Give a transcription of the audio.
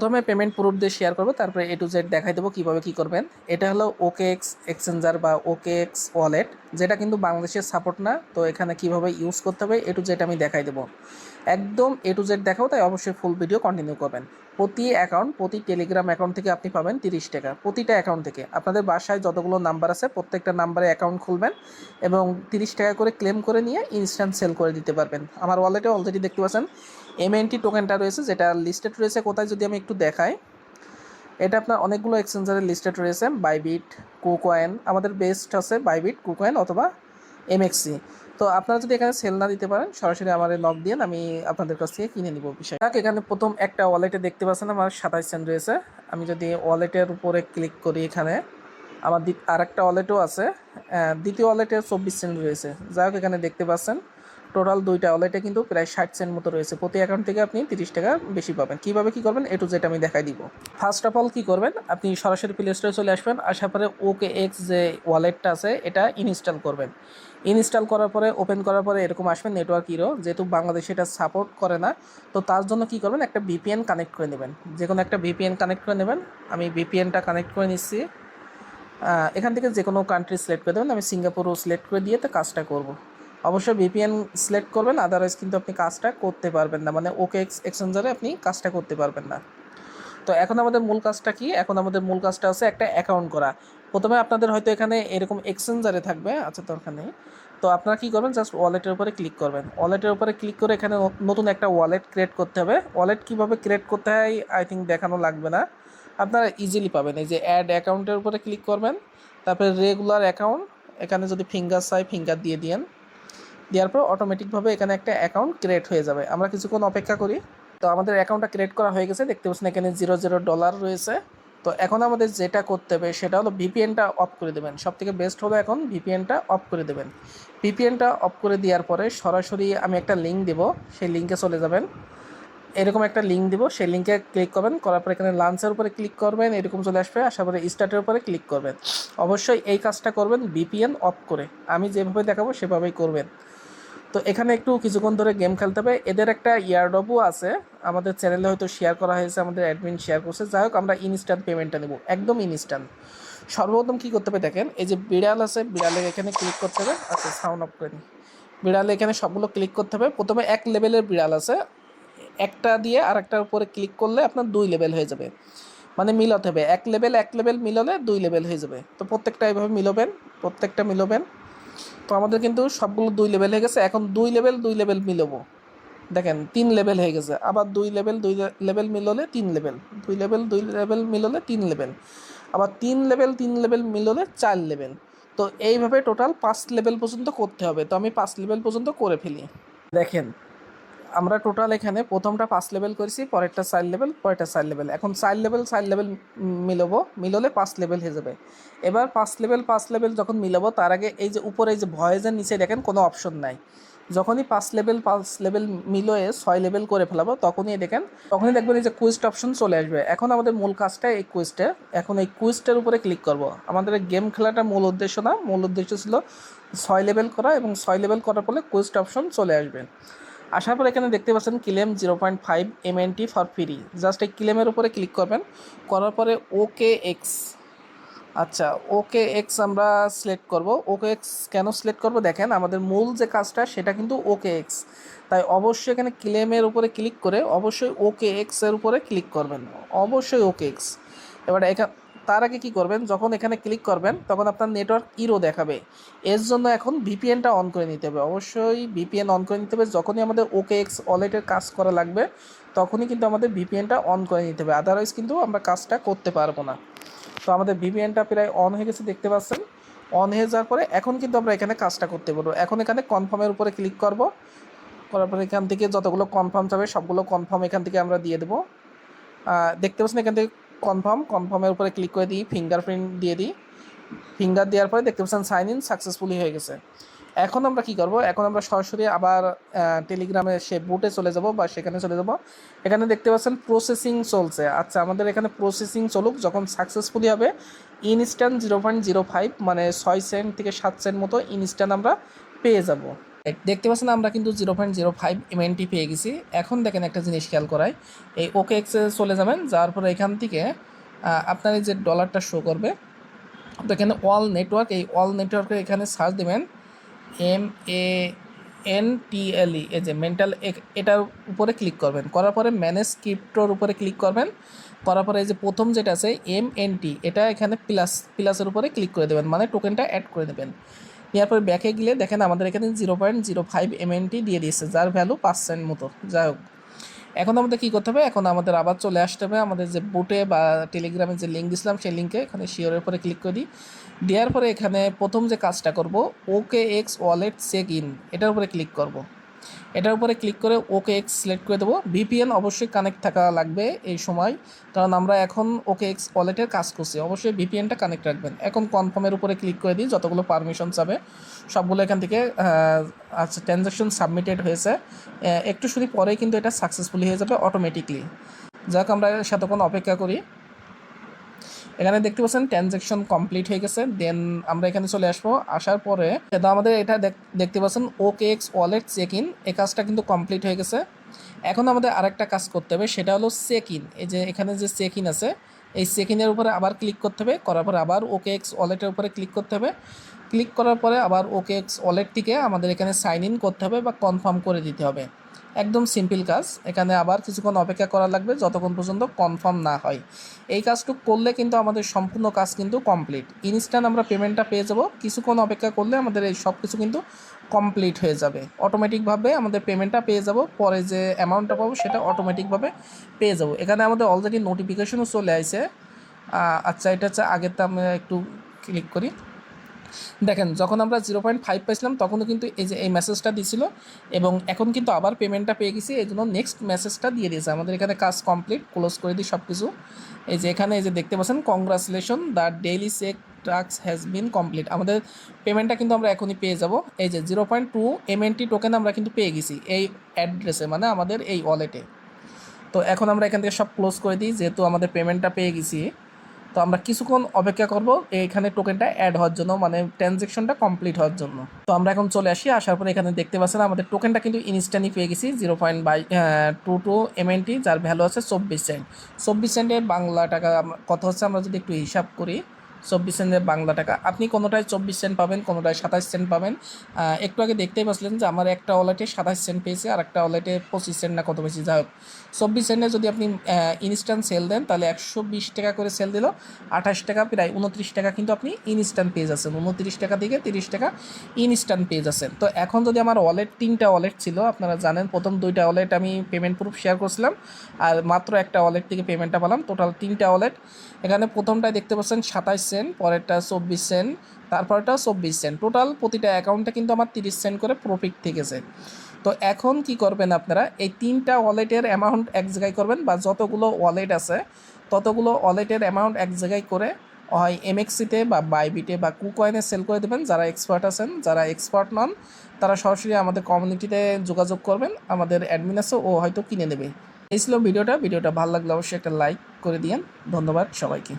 প্রথমে payment proof দিয়ে share করব, তারপরে এ টু জেড দেখাই দেবো কীভাবে কী করবেন। এটা হলো ওকে এক্স এক্সচেঞ্জার বা ওকে এক্স ওয়ালেট যেটা কিন্তু বাংলাদেশের সাপোর্ট না, তো এখানে কীভাবে ইউজ করতে হবে এ টু জেড আমি দেখাই দেবো। একদম এ টু জেড দেখাও, তাই অবশ্যই ফুল ভিডিও কন্টিনিউ করবেন। প্রতি অ্যাকাউন্ট প্রতি টেলিগ্রাম অ্যাকাউন্ট থেকে আপনি পাবেন তিরিশ টাকা। প্রতিটা অ্যাকাউন্ট থেকে। আপনাদের বাসায় যতগুলো নাম্বার আছে, প্রত্যেকটা নাম্বারে অ্যাকাউন্ট খুলবেন এবং তিরিশ টাকা করে ক্লেম করে নিয়ে ইনস্ট্যান্ট সেল করে দিতে পারবেন। আমার ওয়ালেটে অলরেডি দেখতে পাচ্ছেন এমএনটি টোকেনটা রয়েছে, যেটা লিস্টেড রয়েছে। কোথায় যদি আমি একটু দেখাই, এটা আপনার অনেকগুলো এক্সচেঞ্জারের লিস্টেড রয়েছে বাইবিট কুকয়েন আমাদের বেস্ট আছে বাইবিট কুকয়েন অথবা এমএক্সি তো আপনারা যদি এখানে সেল না দিতে পারেন, সরাসরি আমার লক দিয়ে আমি আপনাদের কাছ থেকে কিনে নিব বিষয় যাক, এখানে প্রথম একটা ওয়ালেটে দেখতে পাচ্ছেন আমার সাতাশ সেন্ট রয়েছে। আমি যদি ওয়ালেটের উপরে ক্লিক করি এখানে, আমার আর একটা ওয়ালেটও আছে দ্বিতীয় ওয়ালেটে চব্বিশ সেন্ট রয়েছে। যাই হোক, এখানে দেখতে পাচ্ছেন টোটাল দুইটা ওয়ালেটে কিন্তু প্রায় ষাট সেন্ট মতো রয়েছে। প্রতি অ্যাকাউন্ট থেকে আপনি তিরিশ টাকা বেশি পাবেন। কীভাবে কী করবেন? এ টু আমি দেখাই দিব। ফার্স্ট অফ অল কী করবেন? আপনি সরাসরি প্লে স্টোরে চলে আসবেন। আসার পরে ওকে এক্স যে ওয়ালেটটা আছে, এটা ইনস্টল করবেন। ইনস্টল করার পরে ওপেন করার পরে এরকম আসবে নেটওয়ার্ক হিরো যেহেতু বাংলাদেশে এটা সাপোর্ট করে না, তো তার জন্য কী করবেন? একটা ভিপিএন কানেক্ট করে নেবেন। যে কোনো একটা ভিপিএন কানেক্ট করে নেবেন। আমি ভিপিএনটা কানেক্ট করে নিচ্ছি। এখান থেকে যে কোনো কান্ট্রি সিলেক্ট করে দেবেন। আমি সিঙ্গাপুরও সিলেক্ট করে দিয়ে তো কাজটা করব। অবশ্যই ভিপিএন সিলেক্ট করবেন আদারওয়াইজ কিন্তু আপনি কাজটা করতে পারবেন না। মানে ওকে এক্স এক্সচেঞ্জারে আপনি কাজটা করতে পারবেন না। তো এখন আমাদের মূল কাজটা কি? এখন আমাদের মূল কাজটা হচ্ছে একটা অ্যাকাউন্ট করা। প্রথমে আপনাদের হয়তো এখানে এরকম এক্সচেঞ্জারে থাকবে। আচ্ছা দরকার নেই তো আপনারা কী করবেন? জাস্ট ওয়ালেটের উপরে ক্লিক করবেন। ওয়ালেটের উপরে ক্লিক করে এখানে নতুন একটা ওয়ালেট ক্রিয়েট করতে হবে। ওয়ালেট কীভাবে ক্রিয়েট করতে হয়? আই থিঙ্ক দেখানো লাগবে না। আপনারা ইজিলি পাবেন। এই যে অ্যাড অ্যাকাউন্টের উপরে ক্লিক করবেন। তারপরে রেগুলার অ্যাকাউন্ট এখানে যদি ফিঙ্গার চাই ফিঙ্গার দিয়ে দিয়েন। দেওয়ার পর অটোমেটিকভাবে এখানে একটা অ্যাকাউন্ট ক্রিয়েট হয়ে যাবে। আমরা কিছুক্ষণ অপেক্ষা করি। তো আমাদের অ্যাকাউন্টটা ক্রিয়েট করা হয়ে গেছে। দেখতে পাচ্ছেন এখানে জিরো জিরো ডলার রয়েছে। তো এখন আমাদের যেটা করতে হবে সেটা হলো ভিপিএনটা অফ করে দেবেন। সব থেকে বেস্ট হলো এখন ভিপিএনটা অফ করে দেবেন। ভিপিএনটা অফ করে দেওয়ার পরে সরাসরি আমি একটা লিঙ্ক দেব। সেই লিঙ্কে চলে যাবেন। এরকম একটা লিঙ্ক দিব। সেই লিঙ্কে ক্লিক করবেন। করার পর এখানে লাঞ্চের উপরে ক্লিক করবেন। এরকম চলে আসবে। আসার পরে স্টার্টের উপরে ক্লিক করবেন। অবশ্যই এই কাজটা করবেন ভিপিএন অফ করে। আমি যেভাবে দেখাবো সেভাবেই করবেন। তো এখানে একটু কিছুক্ষণ ধরে গেম খেলতে হবে। এদের একটা ইয়ারডবও আছে। আমাদের চ্যানেলে হয়তো শেয়ার করা হয়েছে, আমাদের অ্যাডমিন শেয়ার করছে। যাই হোক, আমরা ইনস্ট্যান্ট পেমেন্টটা নেব। একদম ইনস্ট্যান্ট সর্বপ্রথম কী করতে হবে দেখেন, এই যে বিড়াল আছে, বিড়ালের এখানে ক্লিক করতে হবে। আচ্ছা সাউন্ড অফ করে নিই বিড়ালে এখানে সবগুলো ক্লিক করতে হবে। প্রথমে এক লেভেলের বিড়াল আছে। একটা দিয়ে আর একটার উপরে ক্লিক করলে আপনার দুই লেভেল হয়ে যাবে। মানে মিলাতে হবে। এক লেভেল এক লেভেল মিলালে দুই লেভেল হয়ে যাবে। তো প্রত্যেকটা এইভাবে মিলবেন, প্রত্যেকটা মিলবেন। তো আমাদের কিন্তু সবগুলো দুই লেভেল হয়ে গেছে। এখন দুই লেভেল দুই লেভেল মিলব। দেখেন, তিন লেভেল হয়ে গেছে। আবার দুই লেভেল দুই লেভেল মিললে তিন লেভেল দুই লেভেল দুই লেভেল মিললে তিন লেভেল আবার তিন লেভেল তিন লেভেল মিললে চার লেভেল তো এইভাবে টোটাল পাঁচ লেভেল পর্যন্ত করতে হবে। তো আমি পাঁচ লেভেল পর্যন্ত করে ফেলি। দেখেন আমরা টোটাল এখানে প্রথমটা পাঁচ লেভেল করেছি, পরেরটা চার লেভেল পরেরটা চার লেভেল এখন চার লেভেল চার লেভেল মিলবো, মিললে পাঁচ লেভেল হয়ে যাবে। এবার পাঁচ লেভেল পাঁচ লেভেল যখন মিলাবো, তার আগে এই যে উপরে এই যে ভয়েসের নিচে দেখেন কোনো অপশন নাই। যখনই পাঁচ লেভেল পাঁচ লেভেল মিলোয়ে ছয় লেভেল করে ফেলাবো, তখনই দেখেন, তখনই দেখবেন এই যে কুইস্ট অপশন চলে আসবে। এখন আমাদের মূল কাজটা এই কুইস্টে এখন এই কুইস্টের উপরে ক্লিক করব। আমাদের গেম খেলাটা মূল উদ্দেশ্য না, মূল উদ্দেশ্য ছিল ছয় লেভেল করা এবং ছয় লেভেল করার ফলে কুইস্ট অপশন চলে আসবে। আসার পর এখানে দেখতে পাচ্ছেন claim zero point five M N T for free just এই ক্লেমের উপরে ক্লিক করবেন। করার পরে ওকে এক্স আচ্ছা ওকে এক্স আমরা সিলেক্ট করব। ওকে এক্স কেন সিলেক্ট করব? দেখেন, আমাদের মূল যে কাজটা, সেটা কিন্তু ওকে এক্স তাই অবশ্যই এখানে ক্লেমের উপরে ক্লিক করে অবশ্যই ওকে এক্সের উপরে ক্লিক করবেন। অবশ্যই ওকে এক্স এবার এখানে তার আগে কি করবেন? যখন এখানে ক্লিক করবেন, তখন আপনার নেটওয়ার্ক ইরো দেখাবে। এর জন্য এখন ভিপিএনটা অন করে নিতে হবে। অবশ্যই ভিপিএন অন করে নিতে হবে। যখনই আমাদের ওকে এক্স ওয়ালেটের কাজ করা লাগবে, তখনই কিন্তু আমাদের ভিপিএনটা অন করে নিতে হবে। আদারওয়াইজ কিন্তু আমরা কাজটা করতে পারব না। তো আমাদের ভিপিএনটা প্রায় অন হয়ে গেছে, দেখতে পাচ্ছেন। অন হয়ে যাওয়ার পরে এখন কিন্তু আমরা এখানে কাজটা করতে পারব। এখন এখানে কনফার্মের উপরে ক্লিক করব। করার পরে এখান থেকে যতগুলো কনফার্ম যাবে, সবগুলো কনফার্ম এখান থেকে আমরা দিয়ে দেবো। দেখতে পাচ্ছেন এখান থেকে কনফার্ম কনফার্মের উপরে ক্লিক করে দিই ফিঙ্গারপ্রিন্ট দিয়ে দিই। ফিঙ্গার দেওয়ার পরে দেখতে পাচ্ছেন সাইন ইন সাকসেসফুলি হয়ে গেছে। এখন আমরা কি করব? এখন আমরা সরাসরি আবার টেলিগ্রামে সে বুটে চলে যাব বা সেখানে চলে যাব। এখানে দেখতে পাচ্ছেন প্রসেসিং চলছে। আচ্ছা আমাদের এখানে প্রসেসিং চলুক, যখন সাকসেসফুলি হবে instant zero point zero five মানে ছয় সেন্ট থেকে সাত সেন্ট মতো ইনস্ট্যান্ট আমরা পেয়ে যাব। দেখতে পাচ্ছেন আমরা কিন্তু zero point zero five MNT পেয়ে গেছি। এখন দেখেন একটা জিনিস খেয়াল করাই। এই ওকে এক্সে চলে যাবেন, যাওয়ার পরে এখান থেকে আপনার এই যে ডলারটা শো করবে, তো এখানে অল নেটওয়ার্ক এই অল নেটওয়ার্কে এখানে সার্চ দেবেন এম এ এন টি এল ই এই যে মেন্টাল এটার উপরে ক্লিক করবেন। করার পরে ম্যানেজ ক্রিপ্টোর উপরে ক্লিক করবেন। করার পরে এই যে প্রথম যেটা আছে এম এন টি এটা এখানে প্লাস প্লাসের উপরে ক্লিক করে দেবেন মানে টোকেনটা অ্যাড করে দেবেন। নেওয়ার পরে ব্যাকে গেলে দেখেন আমাদের এখানে zero point zero five M N T দিয়ে দিয়েছে, যার ভ্যালু পার্সেন্ট মতো। যাই হোক এখন আমাদের কী করতে হবে? এখন আমাদের আবার চলে আসতে হবে। আমাদের যে বুটে বা টেলিগ্রামে যে লিঙ্ক দিয়েছিলাম সেই লিঙ্কে এখানে শিওরের উপরে ক্লিক করি দেওয়ার পরে এখানে প্রথম যে কাজটা করব okay X wallet check in এটার উপরে ক্লিক করব। এটার উপরে ক্লিক করে ওকে এক্স সিলেক্ট করে দেবো। ভিপিএন অবশ্যই কানেক্ট থাকা লাগবে এই সময়, কারণ আমরা এখন ওকে এক্স ওয়ালেটের কাজ করছি। অবশ্যই ভিপিএনটা কানেক্ট রাখবেন। এখন কনফার্মের উপরে ক্লিক করে দিই, যতগুলো পারমিশন যাবে, সবগুলো এখান থেকে আচ্ছা ট্রানজ্যাকশন সাবমিটেড হয়েছে। একটু শুধু পরেই কিন্তু এটা সাকসেসফুলি হয়ে যাবে অটোমেটিকলি যাক, আমরা সাতক্ষণ অপেক্ষা করি। এখানে দেখতে পাচ্ছেন ট্রানজ্যাকশন কমপ্লিট হয়ে গেছে। দেন আমরা এখানে চলে আসব। আসার পরে তো আমাদের এটা দেখ- দেখতে পাচ্ছেন okay X wallet check in এই কাজটা কিন্তু কমপ্লিট হয়ে গেছে। এখন আমাদের আরেকটা কাজ করতে হবে, সেটা হলো চেক ইন এই যে এখানে যে চেক ইন আছে, এই চেক ইনের উপরে আবার ক্লিক করতে হবে। করার পরে আবার ওকে এক্স ওয়ালেটের উপরে ক্লিক করতে হবে। ক্লিক করার পরে আবার ওকে এক্স ওয়ালেট থেকে আমাদের এখানে সাইন ইন করতে হবে বা কনফার্ম করে দিতে হবে। একদম সিম্পল কাজ। এখানে আবার কিছুক্ষণ অপেক্ষা করা লাগবে, যতক্ষণ পর্যন্ত কনফার্ম না হয়। এই কাজটুকু করলে কিন্তু আমাদের সম্পূর্ণ কাজ কিন্তু কমপ্লিট। ইনস্ট্যান্ট আমরা পেমেন্টটা পেয়ে যাব। কিছুক্ষণ অপেক্ষা করলে আমাদের এই সব কিছু কিন্তু কমপ্লিট হয়ে যাবে। অটোমেটিকভাবে আমাদের পেমেন্টটা পেয়ে যাব। পরে যে অ্যামাউন্টটা পাবো সেটা অটোমেটিকভাবে পেয়ে যাব। এখানে আমাদের অলরেডি নোটিফিকেশনও চলে আসে আচ্ছা এটা হচ্ছে আগের তো আমরা একটু ক্লিক করি। দেখেন, যখন আমরা জিরো পয়েন্ট ফাইভ পাইছিলাম, তখনও কিন্তু এই যে এই মেসেজটা দিছিল এবং এখন কিন্তু আবার পেমেন্টটা পেয়ে গেছি, এই জন্য নেক্সট মেসেজটা দিয়ে দিয়েছে। আমাদের এখানে কাজ কমপ্লিট ক্লোজ করে দিই সব কিছু এই যে এখানে এই যে দেখতে পাচ্ছেন congratulation the daily check task has been complete আমাদের পেমেন্টটা কিন্তু আমরা এখনই পেয়ে যাব। এই যে zero point two MNT token আমরা কিন্তু পেয়ে গেছি এই অ্যাড্রেসে মানে আমাদের এই ওয়ালেটে তো এখন আমরা এখান থেকে সব ক্লোজ করে দিই, যেহেতু আমাদের পেমেন্টটা পেয়ে গেছি। তো আমরা কিছুক্ষণ অপেক্ষা করব এখানে টোকেনটা অ্যাড হওয়ার জন্য মানে ট্রানজেকশনটা কমপ্লিট হওয়ার জন্য। তো আমরা এখন চলে আসি, আসার পরে এখানে দেখতে পাচ্ছেন আমাদের টোকেনটা কিন্তু ইনস্ট্যান্টই পেয়ে গেছি zero point by two two MNT যার ভ্যালু আছে চব্বিশ সেন্ট চব্বিশ সেন্টের বাংলা টাকা কথা হচ্ছে আমরা যদি একটু হিসাব করি চব্বিশ সেন্টের বাংলা টাকা। আপনি কোনোটায় চব্বিশ সেন্ট পাবেন, কোনোটায় সাতাশ সেন্ট পাবেন। একটু আগে দেখতেই পাচ্ছিলেন যে আমার একটা ওয়ালেটে সাতাশ সেন্ট পেয়েছে, আর একটা ওয়ালেটে পঁচিশ সেন্ট না কত বেশি যাই হোক। চব্বিশ সেন্টে যদি আপনি ইনস্ট্যান্ট সেল দেন, তাহলে একশো বিশ টাকা করে সেল দিল। আঠাশ টাকা, প্রায় উনত্রিশ টাকা কিন্তু আপনি ইনস্ট্যান্ট পেয়ে যাচ্ছেন। উনত্রিশ টাকা থেকে তিরিশ টাকা ইনস্ট্যান্ট পেয়ে যাচ্ছেন। তো এখন যদি আমার ওয়ালেট তিনটা ওয়ালেট ছিল, আপনারা জানেন প্রথম দুইটা ওয়ালেট আমি পেমেন্ট প্রুফ শেয়ার করছিলাম, আর মাত্র একটা ওয়ালেট থেকে পেমেন্টটা পেলাম। টোটাল তিনটা ওয়ালেট এখানে প্রথমটায় দেখতে পাচ্ছেন সাতাশ সেন্ট, পরেরটা চব্বিশ সেন্ট, তারপরটা চব্বিশ সেন্ট। টোটাল প্রতিটা অ্যাকাউন্টে কিন্তু আমার তিরিশ সেন্ট করে প্রফিট থেকেছে তো এখন কি করবেন আপনারা? এই তিনটা ওয়ালেটের অ্যামাউন্ট এক জায়গায় করবেন বা যতগুলো ওয়ালেট আছে, ততগুলো ওয়ালেটের অ্যামাউন্ট এক জায়গায় করে, হয় এমএক্সিতে বা বাইবিটে বা কুকয়েনে সেল করে দেবেন। যারা এক্সপার্ট আছেন, যারা এক্সপার্ট নন, তারা সরাসরি আমাদের কমিউনিটিতে যোগাযোগ করবেন। আমাদের অ্যাডমিন আছে, ও হয়তো কিনে নেবে। এই ছিল ভিডিওটা। ভিডিওটা ভালো লাগলে অবশ্যই একটা লাইক করে দিয়েন। ধন্যবাদ সবাইকে।